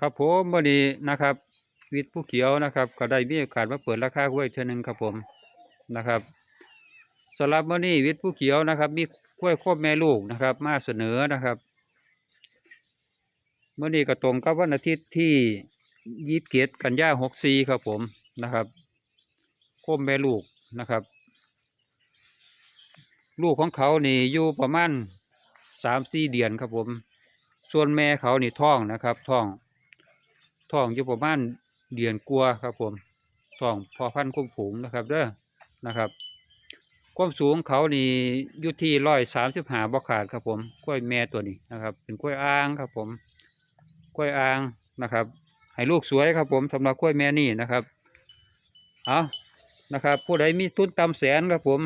ครับผมวันนี้นะครับ วิทย์ผู้เขียวนะครับ ก็ได้มีโอกาสมาเปิดราคากล้วยเท่านึงครับผมนะครับสำหรับวันนี้วิทย์ผู้เขียวนะครับ มีกล้วยควบแม่ลูกนะครับ มาเสนอนะครับเมื่อนี้ก็ตรงกับวันอาทิตย์ที่ยี่สิบเกตกันยาหกสี่ครับผมนะครับควบแม่ลูกนะครับ ลูกของเขานี่อยู่ประมาณสามสี่เดือนครับผม ส่วนแม่เขานี่ท้องนะครับท้องท้องอยู่ประมาณเดือนกลัวครับผมท้องพอพันธุ์คุ้มผงนะครับเด้อนะครับ ความสูงเขานี่อยู่ที่ร้อยสามสิบห้าบ่ขาดครับผมกล้วยแม่ตัวนี้นะครับ เป็นกล้วยอ่างครับผมกล้วยอ่างนะครับ ให้ลูกสวยครับผมสำหรับกล้วยแม่นี่นะครับเอานะครับ ผู้ใดมีทุนตำแสนครับผม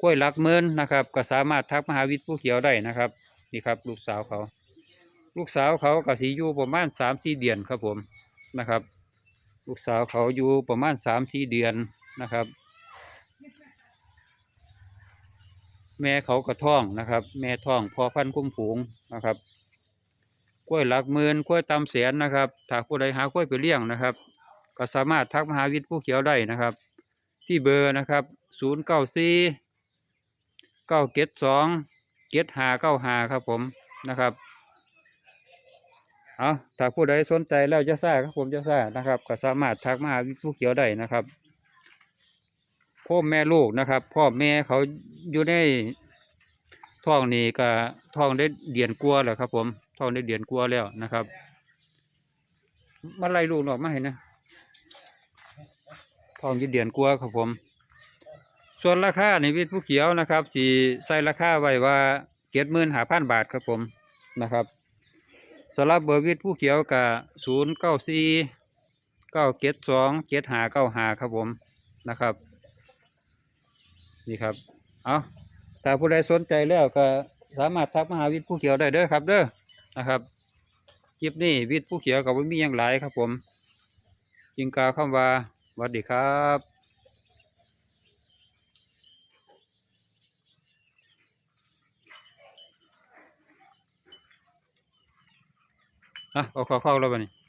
กล้วยหลักหมื่นนะครับ ก็สามารถทักมหาวิทย์ผู้เขียวได้นะครับ นี่ครับ ลูกสาวเขา ลูกสาวเขาก็สีอยู่ประมาณสามสี่เดือนครับผมนะครับ ลูกสาวเขาอยู่ประมาณสามสี่เดือนนะครับ แม่เขากระท้องนะครับ แม่ท้องพอพันธุ์คุ้มฝูงนะครับกล้วยหลักหมื่นกล้วยตำแสนนะครับถ้าผู้ใดหากล้วยไปเลี้ยงนะครับ ก็สามารถทักมหาวิทย์ผู้เขียวได้นะครับ ที่เบอร์นะครับศูนย์เก้าสี่เก้าเกตสองเกตหาเก้าหาครับผมนะครับ เอาถ้าผู้ใดสนใจแล้วจะทราบครับผมจะทราบนะครับ ก็สามารถทักมาผู้เขียวได้นะครับพ่อแม่ลูกนะครับ พ่อแม่เขาอยู่ในท้องนี่ก็ท้องได้เดือนกลัวแล้วครับ ผมท้องได้เดือนกลัวแล้วนะครับมาไล่ลูกออกมาให้นะท้องยี่เดือนกลัวครับผม ส่วนราคาในวิทย์ผู้เขียวนะครับสีใส่ราคาไว้ว่าเจ็ดหมื่นหาพันบาทครับผมนะครับ สำหรับเบอร์วิทผู้เขียวกับศูนย์เก้าสี่เก้าเจ็ดสองเจ็ดหาเก้าหาครับผมนะครับ นี่ครับ เอาถ้าผู้ใดสนใจแล้วก็สามารถทักมาหาวิทย์ผู้เขียวได้เด้อครับ เด้อนะครับคลิปนี้วิทย์ผู้เขียวกับมีอย่างหลายครับผม จึงกล่าวคำว่าสวัสดีครับ อะเอาเข้าๆแล้วบัดนี้